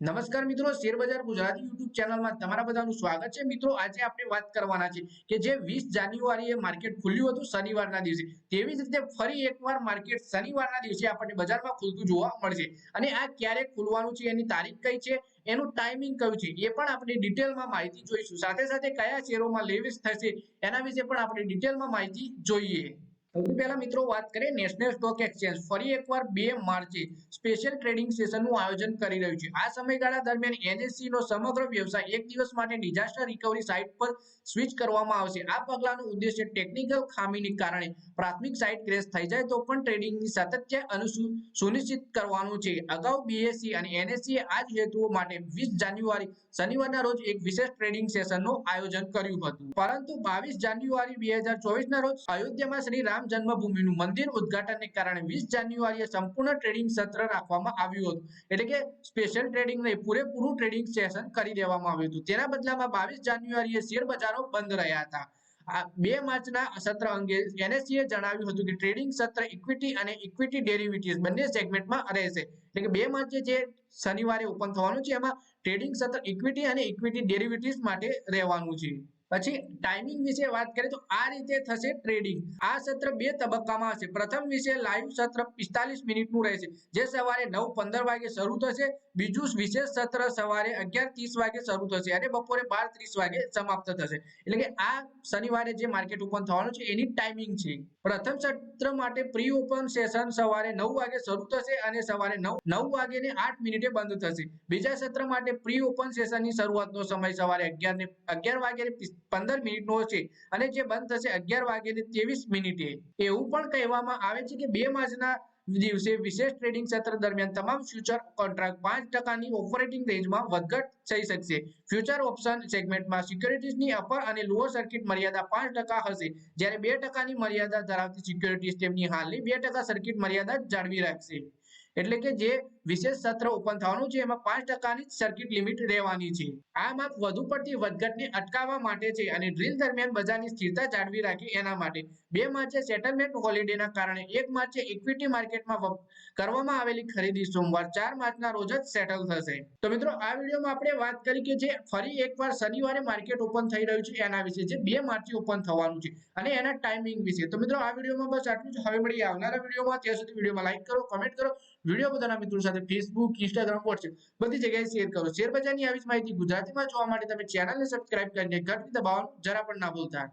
નમસ્કાર મિત્રો શેરબજાર ગુજરાતી યુટ્યુબ ચેનલમાં તમારા બધાનું સ્વાગત છે. મિત્રો, આજે આપણે વાત કરવાના છે કે જે વીસ જાન્યુઆરીએ માર્કેટ ખુલ્યું હતું શનિવારના દિવસે. તેવી જ રીતે ફરી એકવાર માર્કેટ શનિવારના દિવસે આપણને બજારમાં ખુલતું જોવા મળશે. અને આ ક્યારે ખુલવાનું છે, એની તારીખ કઈ છે, એનું ટાઈમિંગ કયું છે, એ પણ આપણે ડિટેલમાં માહિતી જોઈશું. સાથે સાથે કયા શેરોમાં લેવેચ થશે, એના વિશે પણ આપણે ડિટેલમાં માહિતી જોઈએ. સૌથી પહેલા મિત્રો વાત કરીએ નેશનલ સ્ટોક એક્સચેન્જ ફરી એકવાર બે માર્ચે સ્પેશિયલ ટ્રેડિંગ સેશનનું આયોજન કરી રહ્યું છે. આ સમયગાળા દરમિયાન એનએસસીનો સમગ્ર વ્યવસાય એક દિવસ માટે ડિઝાસ્ટર રિકવરી સાઇટ પર સ્વિચ કરવામાં આવશે. આ પગલાંનો ઉદ્દેશ્ય ટેકનિકલ ખામીને કારણે પ્રાથમિક સાઇટ ક્રેશ થઈ જાય તો પણ ટ્રેડિંગની સાતત્ય સુનિશ્ચિત કરવાનું છે. અગાઉ બીએસસી અને એનએસસીએ આ જ હેતુઓ માટે વીસ જાન્યુઆરી, શનિવારના રોજ એક વિશેષ ટ્રેડિંગ સેશનનું આયોજન કર્યું હતું. પરંતુ બાવીસ જાન્યુઆરી બે હજાર ચોવીસના રોજ અયોધ્યામાં શ્રી રામ જન્મભૂમિનું મંદિર ઉદઘાટનને કારણે વીસ જાન્યુઆરીએ સંપૂર્ણ ટ્રેડિંગ સત્ર રાખવામાં આવ્યું હતું. એટલે કે સ્પેશિયલ ટ્રેડિંગ નહીં, પૂરેપૂરું ટ્રેડિંગ સેશન કરી દેવામાં આવ્યું હતું. તેના બદલામાં બાવીસ જાન્યુઆરીએ શેર બંધ રહ્યા હતા. બે માર્ચના સત્ર અંગે એનએસસીએ જણાવ્યું હતું કે ટ્રેડિંગ સત્ર ઇક્વિટી અને ઇક્વિટી ડેરિવેટિવ્સ બંને સેગમેન્ટમાં રહેશે. એટલે કે બે માર્ચે જે શનિવારે ઓપન થવાનું છે, એમાં ટ્રેડિંગ સત્ર ઇક્વિટી અને ઇક્વિટી ડેરિવેટિવ્સ માટે રહેવાનું છે. પછી ટાઈમિંગ વિશે વાત કરીએ તો આ રીતે થશે ટ્રેડિંગ આ સત્ર બે તબક્કામાં હશે. પ્રથમ વિશે લાઈવ સત્ર પિસ્તાલીસ મિનિટનું રહેશે, જે સવારે નવ પંદર વાગે શરૂ થશે. બીજું વિશેષ સત્ર સવારે અગિયાર ત્રીસ વાગે શરૂ થશે અને બપોરે બાર ત્રીસ વાગે સમાપ્ત થશે. એટલે કે આ શનિવારે જે માર્કેટ ઓપન થવાનું છે, એની ટાઈમિંગ છે. પ્રથમ સત્ર માટે પ્રી ઓપન સેશન સવારે નવ વાગે શરૂ થશે અને સવારે નવ નવ વાગે ને આઠ મિનિટે બંધ થશે. બીજા સત્ર માટે પ્રી ઓપન સેશનની શરૂઆતનો સમય સવારે અગિયાર ને અગિયાર વાગે પંદર મિનિટનો છે અને જે બંધ થશે અગિયાર વાગે ને ત્રેવીસ મિનિટે. એવું પણ કહેવામાં આવે છે કે બે માર્ચના દિવસે વિશેષ ટ્રેડિંગ સત્ર દરમિયાન તમામ ફ્યુચર કોન્ટ્રાક્ટ પાંચ ટકાની ઓપરેટિંગ રેન્જમાં વધઘટ થઈ શકશે. ફ્યુચર ઓપ્શન સેગમેન્ટમાં સિક્યોરિટીઝની અપર અને લોઅર સર્કિટ મર્યાદા પાંચ ટકા હશે. જ્યારે બે ટકાની મર્યાદા ધરાવતી સિક્યોરિટીઝ તેમની હાલની બે ટકા સર્કિટ મર્યાદા જાળવી રાખશે. એટલે કે જે વિશેષ સત્ર ઓપન થવાનું છે, એમાં પાંચ ટકાની સર્કિટ લિમિટ રહેવાની છે. આ માપ વધુ પડતી વધઘટને અટકાવવા માટે છે અને ડ્રીલ દરમિયાન બજારની સ્થિરતા જાળવી રાખે એના માટે. બે માર્ચે સેટલમેન્ટ હોલિડેના કારણે એક માર્ચે ઇક્વિટી માર્કેટમાં કરવામાં આવેલી ખરીદી સોમવાર ચાર માર્ચના રોજ જ સેટલ થશે. તો મિત્રો, આ વિડીયોમાં આપણે વાત કરી કે જે ફરી એકવાર શનિવારે માર્કેટ ઓપન થઈ રહ્યું છે, એના વિશે જે બે માર્ચે ઓપન થવાનું છે અને એના ટાઈમિંગ વિશે. તો મિત્રો, આ વિડીયોમાં બસ આટલું જ. હવે મળીએ આવનારા વિડીયોમાં. ત્યાં સુધી વિડીયોમાં લાઈક કરો કમેન્ટ કરો. વીડિયો પોતાના મિત્રો સાથે ફેસબુક ઇન્સ્ટાગ્રામ વોટ્સએપ બધી જગ્યાએ શેર કરો. શેર બજારની આવી જ માહિતી ગુજરાતીમાં જોવા માટે તમે ચેનલને સબસ્ક્રાઇબ કરીને ઘંટી દબાવવાનું જરા પણ ના ભૂલતા.